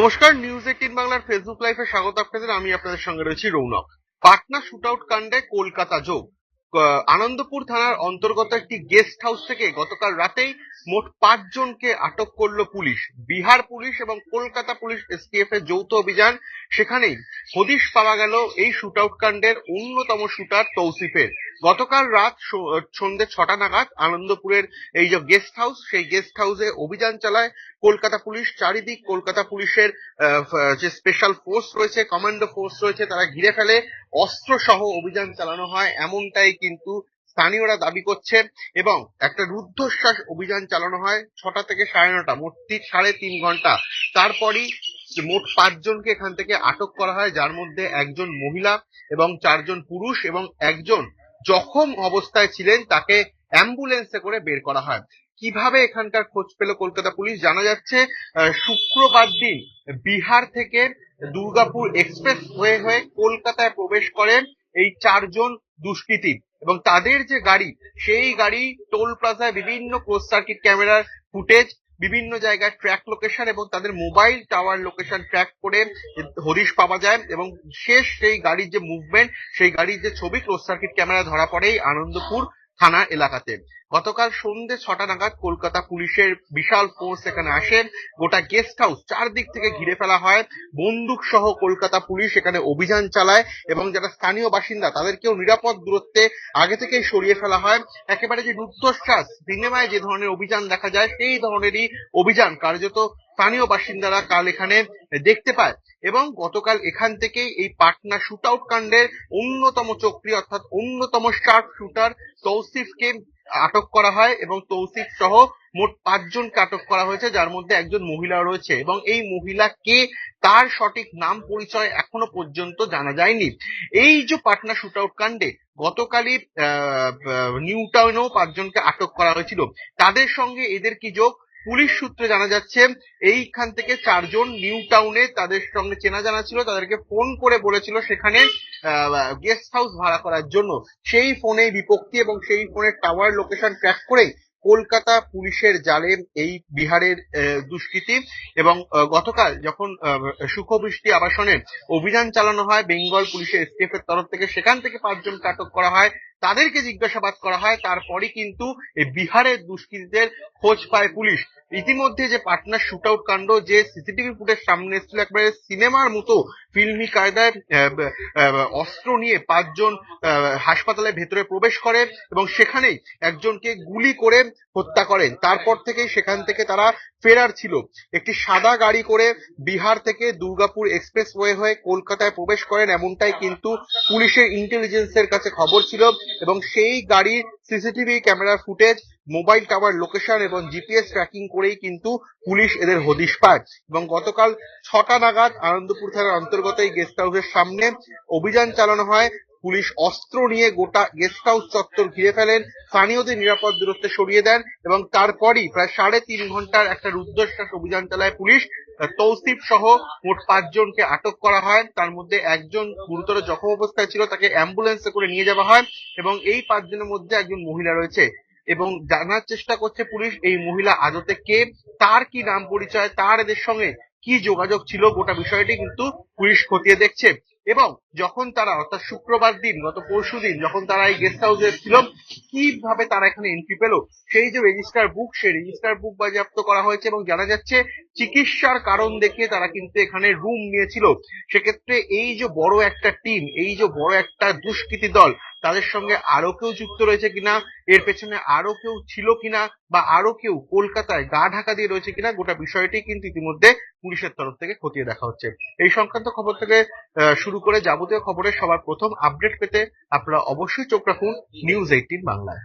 নমস্কার news eighteen বাংলার Facebook লাইভে স্বাগত আপনাদের। আমি আপনাদের সঙ্গে রয়েছি রৌনক। পাটনা শুট আউট কাণ্ডে কলকাতা যোগ। আনন্দপুর থানার অন্তর্গত একটি গেস্ট হাউস থেকে গতকাল রাতেই মোট পাঁচ জনকে আটক করল পুলিশ। বিহার পুলিশ এবং কলকাতা পুলিশ এসটিএফ এর যৌথ অভিযান সেখানেই হদিশ পাওয়া গেল এই শুটআউট কাণ্ডের অন্যতম শুটার তৌসিফের। গতকাল রাত সন্ধ্যে ছটা নাগাদ আনন্দপুরের এই যে গেস্ট হাউস সেই গেস্ট হাউসে অভিযান চালায় কলকাতা পুলিশ। চারিদিক কলকাতা পুলিশের যে স্পেশাল ফোর্স রয়েছে কমান্ডো ফোর্স রয়েছে, তারা ঘিরে ফেলে। অস্ত্র সহ অভিযান চালানো হয়, এমনটাই কিন্তু স্থানীয়রা দাবি করছে। এবং একটা রুদ্ধশ্বাস অভিযান চালানো হয় ছটা থেকে সাড়ে নটা, মোট সাড়ে তিন ঘণ্টা। তারপরই মোট পাঁচজনকে এখান থেকে আটক করা হয়, যার মধ্যে একজন মহিলা এবং চারজন পুরুষ এবং একজন জখম অবস্থায় ছিলেন, তাকে অ্যাম্বুলেন্সে করে বের করা হয়। কীভাবে এখানকার খোঁজ পেল কলকাতা পুলিশ? জানা যাচ্ছে শুক্রবার দিন বিহার থেকে দুর্গাপুর এক্সপ্রেস হয়ে হয়ে কলকাতায় প্রবেশ করেন এই চারজন দুষ্কৃতী এবং তাদের যে গাড়ি, সেই গাড়ি টোল প্লাজায় বিভিন্ন ক্লোজ সার্কিট ক্যামেরার ফুটেজ বিভিন্ন জায়গায় ট্র্যাক লোকেশন এবং তাদের মোবাইল টাওয়ার লোকেশন ট্র্যাক করে হরিশ পাওয়া যায় এবং শেষ সেই গাড়ির যে মুভমেন্ট সেই গাড়ির যে ছবি ক্লোজ সার্কিট ক্যামেরা ধরা পড়ে এই আনন্দপুর থানা এলাকাতে। গতকাল সন্ধ্যে ছটা নাগাদ কলকাতা পুলিশের বিশাল ফোর্স এখানে আসেন গোটা গেস্ট হাউস চারদিক থেকে ঘিরে ফেলা হয়। বন্দুক সহ কলকাতা পুলিশ এখানে অভিযান চালায় এবং যারা স্থানীয় বাসিন্দা, তাদেরকেও নিরাপদ দূরত্বে আগে থেকেই সরিয়ে ফেলা হয়। একেবারে যে রুদ্ধশ্বাস সিনেমায় যে ধরনের অভিযান দেখা যায়, সেই ধরনেরই অভিযান কার্যত স্থানীয় বাসিন্দারা কাল এখানে দেখতে পায়। এবং গতকাল এখান থেকেই এই পাটনা শুট আউট কাণ্ডের অন্যতম চক্রী অর্থাৎ অন্যতম শার্প শুটার, তৌসিফকে আটক করা হয় এবং তৌসিফ সহ মোট পাঁচজনকে আটক করা হয়েছে, যার মধ্যে একজন মহিলা রয়েছে এবং এই মহিলা কে তার সঠিক নাম পরিচয় এখনও পর্যন্ত জানা যায়নি। এই যে পাটনা শুট আউট কাণ্ডে গতকালই নিউ টাউনেও পাঁচজনকে আটক করা হয়েছিল। তাদের সঙ্গে এদের কি যোগ? পুলিশ সূত্রে জানা যাচ্ছে, এইখান থেকে চারজন নিউ টাউনে তাদের সঙ্গে চেনা জানা ছিল, তাদেরকে ফোন করে বলেছিল সেখানে গেস্ট হাউস ভাড়া করার জন্য। সেই ফোনে বিপক্তি এবং সেই ফোনের টাওয়ার লোকেশন ট্র্যাক করেই কলকাতা পুলিশের জালে এই বিহারের দুষ্কৃতী এবং গতকাল যখন সুখবৃষ্টি আবাসনে অভিযান চালানো হয়, বেঙ্গল পুলিশের এসটিএফ এর তরফ থেকে সেখান থেকে পাঁচজনকে আটক করা হয়, তাদেরকে জিজ্ঞাসাবাদ করা হয়, তারপরই কিন্তু এই বিহারের দুষ্কৃতীদের খোঁজ পায় পুলিশ। ইতিমধ্যে যে পাটনার শুট আউট কাণ্ড, যে সিসিটিভি ফুটেজ সামনে এসেছিল, একবারে সিনেমার মতো ফিল্মি কায়দায় অস্ত্র নিয়ে পাঁচজন হাসপাতালের ভেতরে প্রবেশ করে এবং সেখানেই একজনকে গুলি করে হত্যা করেন। তারপর থেকেই সেখান থেকে তারা ফেরার ছিল। একটি সাদা গাড়ি করে বিহার থেকে দুর্গাপুর এক্সপ্রেস ওয়ে হয়ে কলকাতায় প্রবেশ করেন এমনটাই কিন্তু পুলিশের ইন্টেলিজেন্সের কাছে খবর ছিল এবং সেই গাড়ির সিসিটিভি ক্যামেরার ফুটেজ মোবাইল টাওয়ার লোকেশন এবং জিপিএস ট্র্যাকিং করেই কিন্তু পুলিশ এদের হদিশ পায় এবং গতকাল ছটা নাগাদ আনন্দপুর থানার অন্তর্গত এই গেস্ট হাউসের সামনে অভিযান চালানো হয় পুলিশ অস্ত্র নিয়ে গোটা গেস্ট হাউস চত্বর ঘিরে ফেলেন, স্থানীয়দের নিরাপদ দূরত্বে সরিয়ে দেন এবং তারপরই প্রায় সাড়ে তিন ঘণ্টার একটা রুদ্ধশ্বাস অভিযান চালায় পুলিশ। তৌসিফ সহ মোট পাঁচজনকে আটক করা হয়। তার মধ্যে একজন গুরুতর জখম অবস্থায় ছিল, তাকে অ্যাম্বুলেন্সে করে নিয়ে যাওয়া হয় এবং এই পাঁচজনের মধ্যে একজন মহিলা রয়েছে এবং জানার চেষ্টা করছে পুলিশ, এই মহিলা আদতে কে, তার কি নাম পরিচয়, তার এদের সঙ্গে কি যোগাযোগ ছিল গোটা বিষয়টি কিন্তু পুলিশ খতিয়ে দেখছে। এবং যখন তারা, অর্থাৎ শুক্রবার দিন, গত পরশু দিন, যখন তারা এই গেস্ট হাউসে ছিল কীভাবে তারা এখানে এন্ট্রি পেল? সেই যে রেজিস্টার বুক সেই রেজিস্টার বুক বাজেয়াপ্ত করা হয়েছে এবং জানা যাচ্ছে চিকিৎসার কারণ দেখে তারা কিন্তু এখানে রুম নিয়েছিল। সেক্ষেত্রে এই যে বড় একটা টিম এই যে বড় একটা দুষ্কৃতী দল তাদের সঙ্গে আরও কেউ যুক্ত রয়েছে কিনা, এর পেছনে আরও কেউ ছিল কিনা, বা আরও কেউ কলকাতায় গা ঢাকা দিয়ে রয়েছে কিনা, গোটা বিষয়টি কিন্তু ইতিমধ্যে পুলিশের তরফ থেকে খতিয়ে দেখা হচ্ছে। এই সংক্রান্ত খবর থেকে শুরু করে যাবতীয় খবরের সবার প্রথম আপডেট পেতে আপনারা অবশ্যই চোখ রাখুন নিউজ এইটিন বাংলায়।